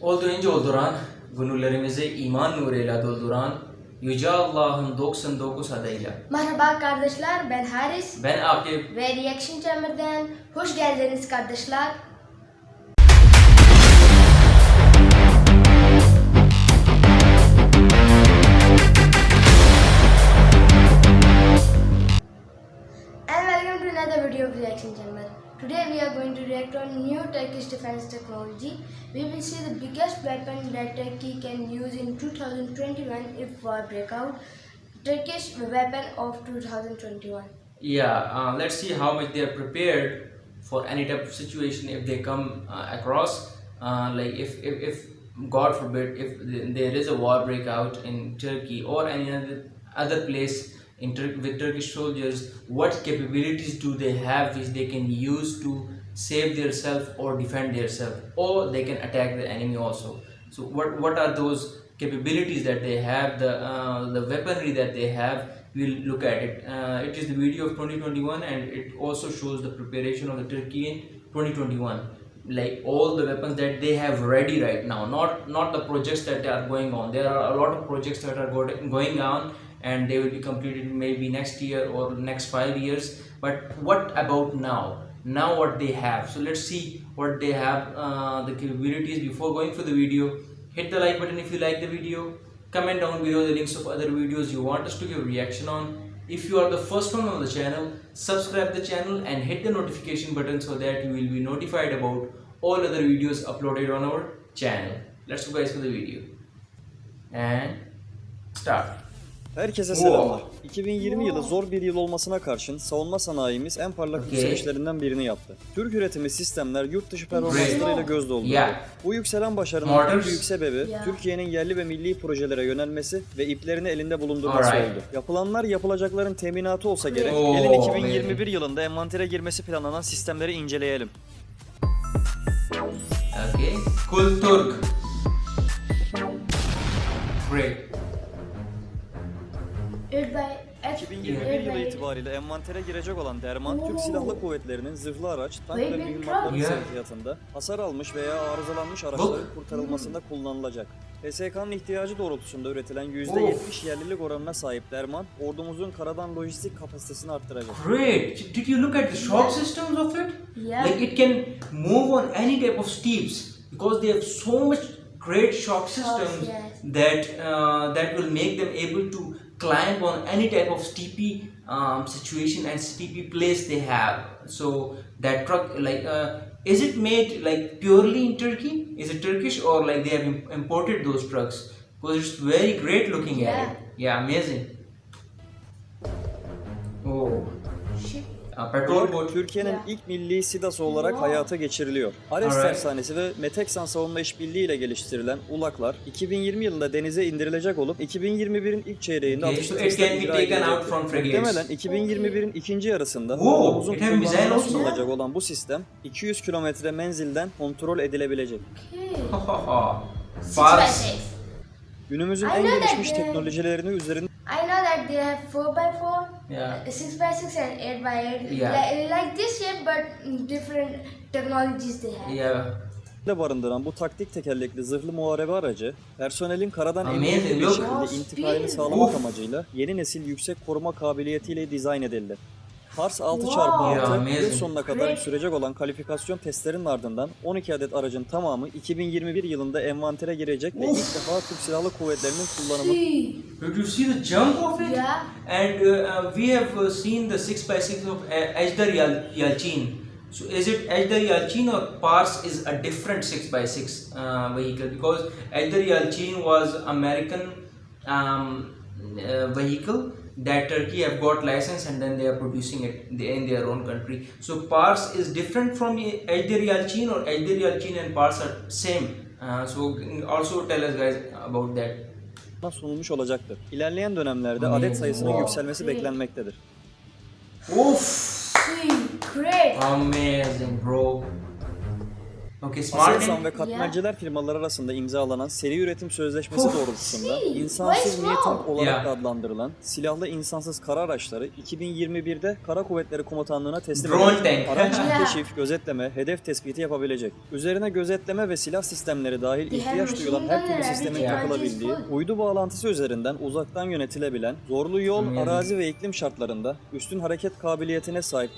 Olduğunca olduran, gönüllerimizi iman nuruyla dolduran Yüce Allah'ın 99 adıyla. Merhaba kardeşler, ben Haris Ben Akif, ve Reaction Chamber'dan hoş geldiniz kardeşler. Reaction Chamber. Today we are going to react on new Turkish defense technology. We will see the biggest weapon that Turkey can use in 2021 if war break out. Turkish weapon of 2021. yeah, uh, let's see how much they are prepared for any type of situation if they come uh, across. Uh, like if, if, if God forbid, if there is a war breakout in Turkey or any other, other place in Tur- with Turkish soldiers, what capabilities do they have which they can use to save themselves or defend themselves, or they can attack the enemy also. So what what are those capabilities that they have, the uh, the weaponry that they have? We'll look at it. Uh, it is the video of 2021, and it also shows the preparation of the Turkey in 2021 like all the weapons that they have ready right now not not the projects that are going on there are a lot of projects that are go- going on and they will be completed maybe next year or next 5 years but what about now now what they have so let's see what they have uh, the capabilities before going for the video hit the like button if you like the video comment down below the links of other videos you want us to give reaction on if you are the first one on the channel, subscribe the channel and hit the notification button so that you will be notified about all other videos uploaded on our channel. Let's go guys for the video. And start. Herkese selamlar. 2020 yılı zor bir yıl olmasına karşın savunma sanayimiz en parlak Okay. yükselişlerinden birini yaptı. Türk üretimi sistemler yurt dışı performanslarıyla göz doldurdu. Yeah. Bu yükselen başarının Mortars. en büyük sebebi Yeah. Türkiye'nin yerli ve milli projelere yönelmesi ve iplerini elinde bulundurması Alright. oldu. Yapılanlar yapılacakların teminatı olsa gerek. Oh, Gelin 2021 amazing. yılında envantere girmesi planlanan sistemleri inceleyelim. Okay. Kul Turk. Great. It by 2021 yılı itibariyle envantere girecek olan derman, Türk Silahlı Kuvvetleri'nin zırhlı araç, tank ve mühimmatları yeah. sevkiyatında hasar almış veya arızalanmış araçların kurtarılmasında kullanılacak. PSK'nın ihtiyacı doğrultusunda üretilen %70 yerlilik oranına sahip derman, ordumuzun karadan lojistik kapasitesini arttıracak. Great. Did you look at the shock systems of it? Yeah. Like it can move on any type of steeps because they have so much great shock systems yes. That uh, that will make them able to climb on any type of steepy um, situation and steepy place they have. So that truck, like, uh, is it made like purely in Turkey? Is it Turkish or like they have im- imported those trucks? Because it's very great looking at it. Yeah, amazing. Oh, petrol boat. Türkiye'nin ilk milli SİDA'sı olarak hayata geçiriliyor. Ares Alright. Tersanesi ve Meteksan Savunma İşbirliği ile geliştirilen ULAK'lar 2020 yılında denize indirilecek olup 2021'in ilk çeyreğinde Okay, atış so. Muhtemelen 2021'in ikinci yarısında can be kullanımına sunulacak olan bu sistem 200 kilometre menzilden kontrol edilebilecek. Okay. Günümüzün en gelişmiş teknolojilerini üzerinde they have 4 by 4 Yeah. 6 by 6 and 8 by 8 Yeah. like, like this shape but different technologies they have. Yeah. barındıran bu taktik tekerlekli zırhlı muharebe aracı, personelin karadan emniyetli bir şekilde intikalini sağlamak amacıyla yeni nesil yüksek koruma kabiliyetiyle dizayn edildi. Pars 6x6 Yeah, amazing. yıl sonuna kadar sürecek olan kalifikasyon testlerinin ardından 12 adet aracın tamamı 2021 yılında envantere girecek ve ilk defa Türk Silahlı Kuvvetleri'nin kullanımı. Did you see the jump of it? Yeah. And uh, uh, we have uh, seen the 6x6 of uh, Ajdar Yal- Yalchin. So is it Ajdar Yalchin or Pars is a different 6x6 uh, vehicle? Because Ajdar Yalchin was American um, uh, vehicle that Turkey have got license and then they are producing it in their own country. So Pars is different from Ajdar Yalchin or Ajdar Yalchin and Pars are same. Uh, so also tell us guys about that. sunulmuş olacaktır. İlerleyen dönemlerde Amazing. adet sayısının Wow. yükselmesi beklenmektedir. Oof! See. Great. Amazing, bro. Okay, smart Aselsan ve katmerciler firmaları arasında imzalanan seri üretim sözleşmesi doğrultusunda insansız tank olarak Yeah. da adlandırılan silahlı insansız kara araçları 2021'de Kara Kuvvetleri Komutanlığı'na teslim edilecek. Araç Yeah. keşif, gözetleme, hedef tespiti yapabilecek. Üzerine gözetleme ve silah sistemleri dahil ihtiyaç duyulan her türlü sistemin takılabildiği, uydu bağlantısı üzerinden uzaktan yönetilebilen, zorlu yol, arazi ve iklim şartlarında üstün hareket kabiliyetine sahip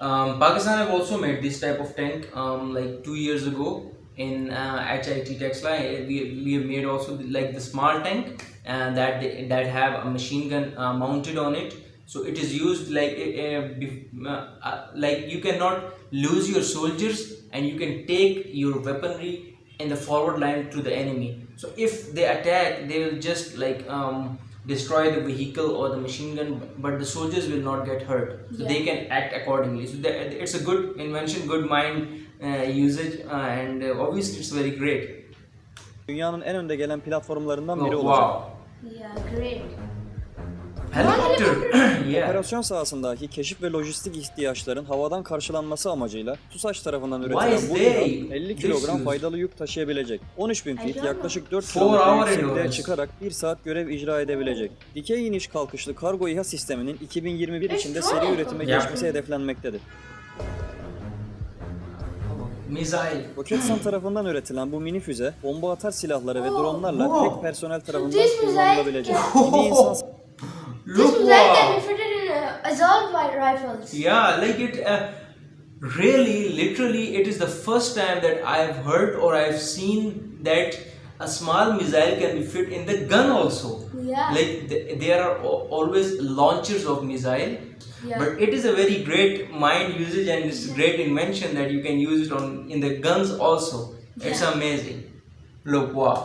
Um, Pakistan have also made this type of tank um, like two years ago in uh, HIT Texla. We, we have made also like the small tank uh, that they, that have a machine gun uh, mounted on it. So it is used like uh, uh, uh, like you cannot lose your soldiers and you can take your weaponry in the forward line to the enemy. So if they attack, they will just like um, destroy the vehicle or the machine gun, but the soldiers will not get hurt. So they can act accordingly. So that, it's a good invention, good mind uh, usage, uh, and uh, obviously it's very great. dünyanın en önde gelen platformlarından biri Oh, olacak. wow. Yeah, great. Helicopter. yeah. Operasyon sahasındaki keşif ve lojistik ihtiyaçların havadan karşılanması amacıyla TUSAŞ tarafından üretilen bu they İHA 50 this kilogram faydalı yük taşıyabilecek. 13 bin feet Acaba? yaklaşık 4 Four hour kilometre yüksekliğe çıkarak 1 saat görev icra edebilecek. Dikey iniş kalkışlı kargo İHA sisteminin 2021 içinde seri üretime geçmesi hedeflenmektedir. Missile. Roketsan tarafından üretilen bu mini füze, bomba atar silahları ve Oh, dronlarla wow. tek personel tarafından kullanılabilecek. Mini insan This Look missile can wow. be fitted in uh, assault ri- rifles. Yeah, like it. Uh, really, literally, it is the first time that I've heard or I've seen that a small missile can be fit in the gun also. Yeah. Like th- there are al- always launchers of missile, Yeah. but it is a very great mind usage and it's a great invention that you can use it on in the guns also. It's amazing.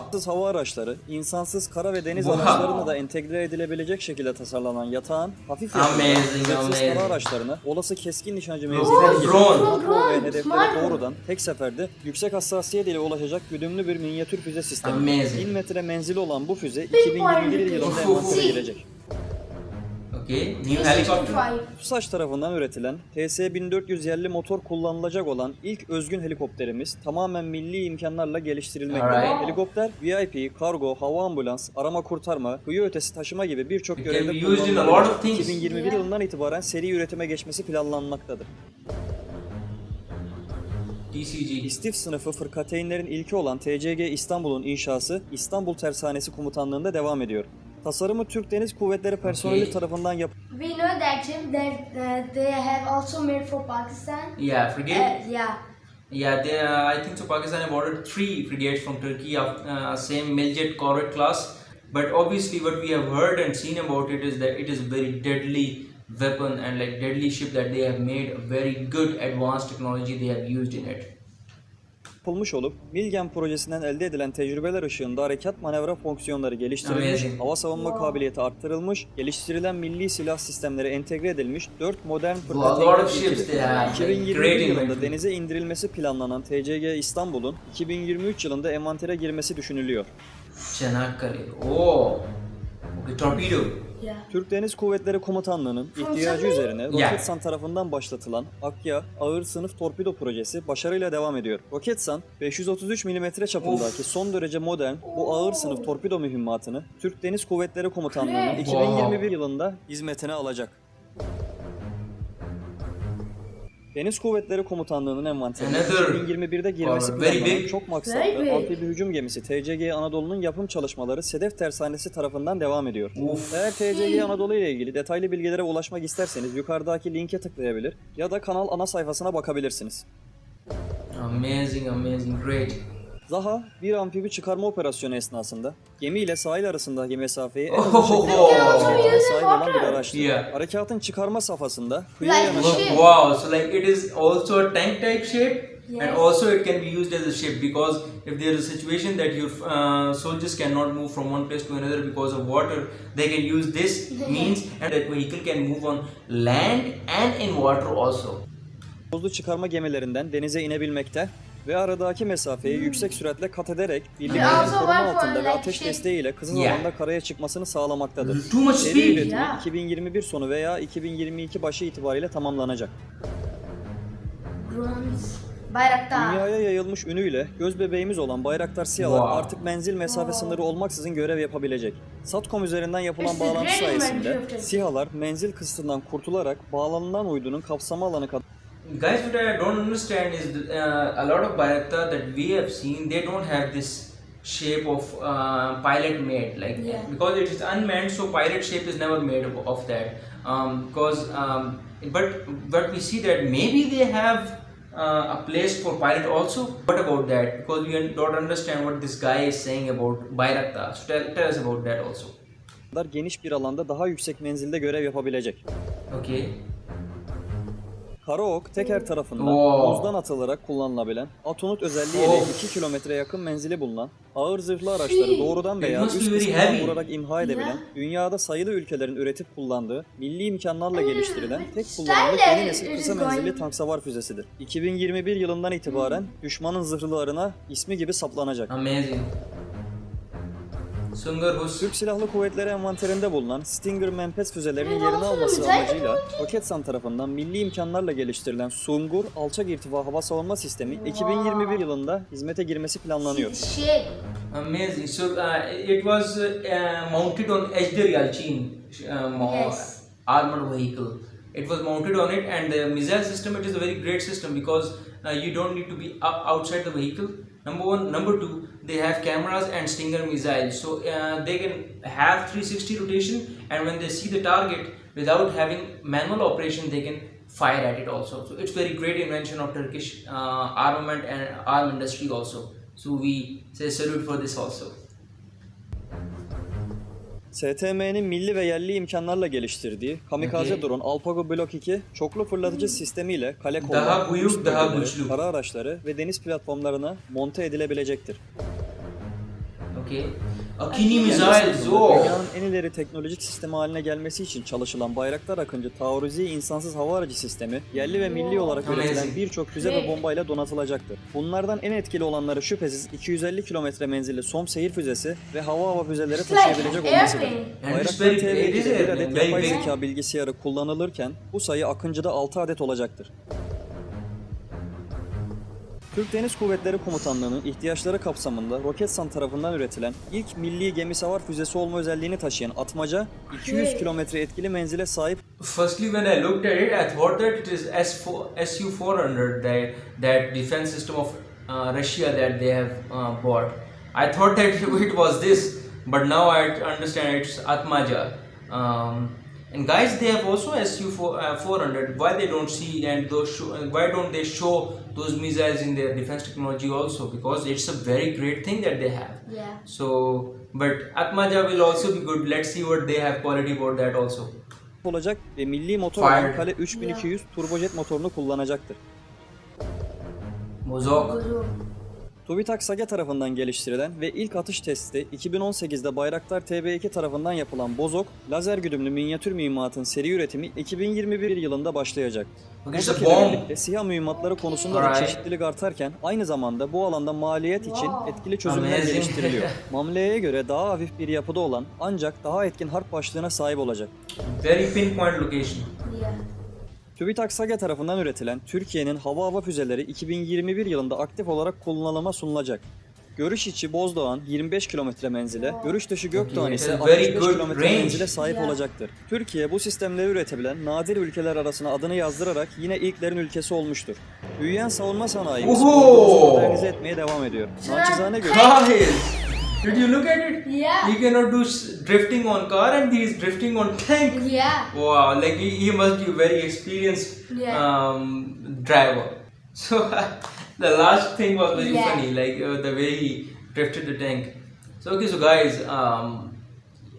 İnsansız hava araçları, insansız kara ve deniz Wow. araçlarına da entegre edilebilecek şekilde tasarlanan yatağın hafif amazing. kara araçlarına olası keskin nişancı mevzileri gibi ve hedeflere doğrudan tek seferde yüksek hassasiyet ile ulaşacak güdümlü bir minyatür füze sistemi. Amazing. 1000 metre menzili olan bu füze 2021 yılında envantere girecek. Okay, new helicopter. 365. TUSAŞ tarafından üretilen TS-1400 yerli motor kullanılacak olan ilk özgün helikopterimiz tamamen milli imkanlarla geliştirilmektedir. Alright. Helikopter VIP, kargo, hava ambulans, arama kurtarma, kıyı ötesi taşıma gibi birçok görevde be used in a kullanılabilir. lot of things. 2021 Yeah. yılından itibaren seri üretime geçmesi planlanmaktadır. TCG. İstif sınıfı fırkateynlerin ilki olan TCG İstanbul'un inşası İstanbul Tersanesi Komutanlığı'nda devam ediyor. Tasarımı Türk Deniz Kuvvetleri personeli Okay. tarafından yapılıyor. We know that Jim that uh, they have also made for Pakistan. Yeah, frigate. Uh, yeah. Yeah, they, uh, I think so. Pakistan have ordered three frigates from Turkey of uh, same Miljet corvette class. But obviously, what we have heard and seen about it is that it is a very deadly weapon and like deadly ship that they have made. A very good advanced technology they have used in it. Yapılmış olup Milgen projesinden elde edilen tecrübeler ışığında harekat manevra fonksiyonları geliştirilmiş, hava savunma Wow. kabiliyeti arttırılmış, geliştirilen milli silah sistemleri entegre edilmiş 4 modern A lot of fırkateyn ships ilkidir. they have. like, 2021 great yılında invention. denize indirilmesi planlanan TCG İstanbul'un 2023 yılında envantere girmesi düşünülüyor. Çanakkale. Oh. Okay, torpedo. Türk Deniz Kuvvetleri Komutanlığı'nın ihtiyacı üzerine. Roketsan tarafından başlatılan Akya ağır sınıf torpido projesi başarıyla devam ediyor. Roketsan 533 mm çapındaki son derece modern bu ağır sınıf torpido mühimmatını Türk Deniz Kuvvetleri Komutanlığı'nın Great. 2021 yılında hizmetine alacak. Deniz Kuvvetleri Komutanlığı'nın envanterine Another 2021'de girmesi power, very planlanan big. çok Very maksatlı big. amfibi hücum gemisi TCG Anadolu'nun yapım çalışmaları Sedef Tersanesi tarafından devam ediyor. Oof. Eğer TCG Anadolu ile ilgili detaylı bilgilere ulaşmak isterseniz yukarıdaki linke tıklayabilir ya da kanal ana sayfasına bakabilirsiniz. Amazing, amazing, great. Zaha bir amfibi çıkarma operasyonu esnasında gemi ile sahil arasındaki mesafeyi en Oh. hızlı şekilde almaya use sahip olan bir water. araçtır. Yeah. Harekatın çıkarma safhasında kıyıya Like yanaşan. Wow, so like it is also a tank type shape, Yes. and also it can be used as a ship because if there is a situation that your uh, soldiers cannot move from one place to another because of water, they can use this means, and that vehicle can move on land and in water also. buzlu çıkarma gemilerinden denize inebilmekte ve aradaki mesafeyi yüksek süratle kat ederek birliklerin also koruma for altında ve like ateş ship. desteğiyle kısa Yeah. zamanda karaya çıkmasını sağlamaktadır. Too much Seri speed. üretimi Yeah. 2021 sonu veya 2022 başı itibariyle tamamlanacak. Bayraktar. Dünyaya yayılmış ünüyle göz bebeğimiz olan Bayraktar SİHA'lar Wow. artık menzil mesafe sınırı olmaksızın görev yapabilecek. Satcom üzerinden yapılan It's the bağlantı sayesinde. SİHA'lar menzil kısıtından kurtularak bağlanılan uydunun kapsama alanı kadar Guys, what I don't understand is that, uh, a lot of Bayraktar that we have seen, they don't have this shape of uh, pilot made like Yeah. because it is unmanned, so pilot shape is never made of, of that. Um, because um, but but we see that maybe they have uh, a place for pilot also. What about that? Because we don't understand what this guy is saying about Bayraktar. So tell, tell us about that also. geniş bir alanda daha yüksek menzilde görev yapabilecek. Okay. Karaok teker tarafından buzdan atılarak kullanılabilen, atonut özelliğiyle Of. 2 kilometre yakın menzili bulunan, ağır zırhlı araçları doğrudan veya must üst very heavy. vurarak imha edebilen, dünyada sayılı ülkelerin üretip kullandığı, milli imkanlarla geliştirilen tek kullanımlık yeni nesil kısa menzilli tank savar füzesidir. 2021 yılından itibaren düşmanın zırhlılarına ismi gibi saplanacak. Amazing. Sungar Hus. Türk Silahlı Kuvvetleri envanterinde bulunan Stinger Mempes füzelerinin yerini alması amacıyla Roketsan tarafından milli imkanlarla geliştirilen Sungur alçak irtifa hava savunma sistemi 2021 yılında hizmete girmesi planlanıyor. Shape. Amazing. So uh, it was uh, mounted on Ejder Yalchin um, Yes. armored vehicle. It was mounted on it, and the missile system. It is a very great system because uh, you don't need to be outside the vehicle. Number one, number two, they have cameras and Stinger missiles, so uh, they can have 360 rotation, and when they see the target without having manual operation, they can fire at it also. So it's very great invention of Turkish uh, armament and arm industry also. So we say salute for this also. STM'nin milli ve yerli imkanlarla geliştirdiği kamikaze Okay. drone Alpago Block 2 çoklu fırlatıcı sistemiyle kale Daha kollağı, büyük, üst daha bölgeleri, güçlü. kara araçları ve deniz platformlarına monte edilebilecektir. Okay. Akini sınıfında Oh. Dünyanın en ileri teknolojik sistemi haline gelmesi için çalışılan Bayraktar Akıncı taarruzi insansız hava aracı sistemi yerli ve milli olarak üretilen birçok füze ve bombayla donatılacaktır. Bunlardan en etkili olanları şüphesiz 250 kilometre menzilli SOM seyir füzesi ve hava hava füzeleri taşıyabilecek olmasıdır. Bayraktar very- it is TB2'de bir adet very yapay zeka bilgisayarı kullanılırken bu sayı Akıncı'da 6 adet olacaktır. Türk Deniz Kuvvetleri Komutanlığı'nın ihtiyaçları kapsamında Roketsan tarafından üretilen ilk milli gemi savar füzesi olma özelliğini taşıyan Atmaca, 200 kilometre etkili menzile sahip Firstly, when I looked at it, I thought that it is S4, Su-400, that that defense system of uh, Russia that they have uh, bought. I thought that it was this, but now I understand it's Atmaja. Um, and guys, they have also Su-400. Why they don't see and those show, why don't they show those missiles in their defense technology also? Because it's a very great thing that they have. Yeah. So, but Atmaja will also be good. Let's see what they have quality about that also. olacak ve milli motor Fire. olan Kale 3200 turbojet motorunu kullanacaktır. Mozok. Guru. TÜBİTAK SAGE tarafından geliştirilen ve ilk atış testi 2018'de Bayraktar TB2 tarafından yapılan Bozok, lazer güdümlü minyatür mühimmatın seri üretimi 2021 yılında başlayacak. Okay, it's a Bozok ile bomb. birlikte SİHA mühimmatları konusunda da çeşitlilik artarken aynı zamanda bu alanda maliyet için etkili çözümler geliştiriliyor. Mamle'ye göre daha hafif bir yapıda olan ancak daha etkin harp başlığına sahip olacak. Very pinpoint location. Yeah. TÜBİTAK SAGE tarafından üretilen Türkiye'nin hava hava füzeleri 2021 yılında aktif olarak kullanıma sunulacak. Görüş içi Bozdoğan 25 kilometre menzile, görüş dışı Gökdoğan ise it's a very 65 good kilometre menzile sahip olacaktır. Türkiye bu sistemleri üretebilen nadir ülkeler arasına adını yazdırarak yine ilklerin ülkesi olmuştur. Büyüyen savunma sanayimiz modernize etmeye devam ediyor. Naçizane göre Guys, did you look at it? Yeah. He cannot do drifting on car and he is drifting on tank. Yeah. Wow, like he, he must be very experienced Yeah. um, driver. So the last thing was very Yeah. funny, like uh, the way he drifted the tank. So okay, so guys, um,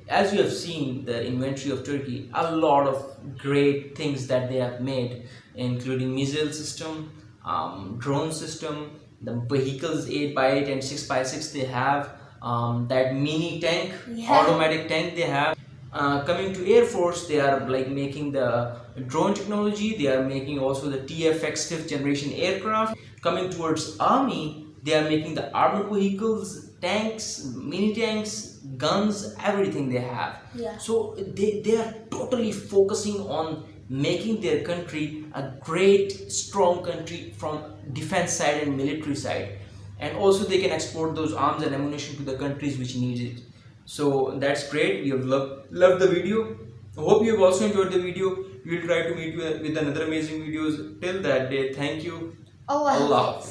as you have seen the inventory of Turkey, a lot of great things that they have made, including missile system, um, drone system, the vehicles 8x8 and 6x6 they have, um, that mini tank, Yeah. automatic tank they have. Uh, coming to Air Force, they are like making the drone technology. They are making also the TFX fifth generation aircraft. Coming towards Army, they are making the armored vehicles, tanks, mini tanks, guns, everything they have. Yeah. So they, they are totally focusing on making their country a great, strong country from defense side and military side. And also they can export those arms and ammunition to the countries which need it. So that's great. We have loved, loved the video. Hope you have also enjoyed the video. We will try to meet you with another amazing videos. Till that day, thank you. Allah Allah.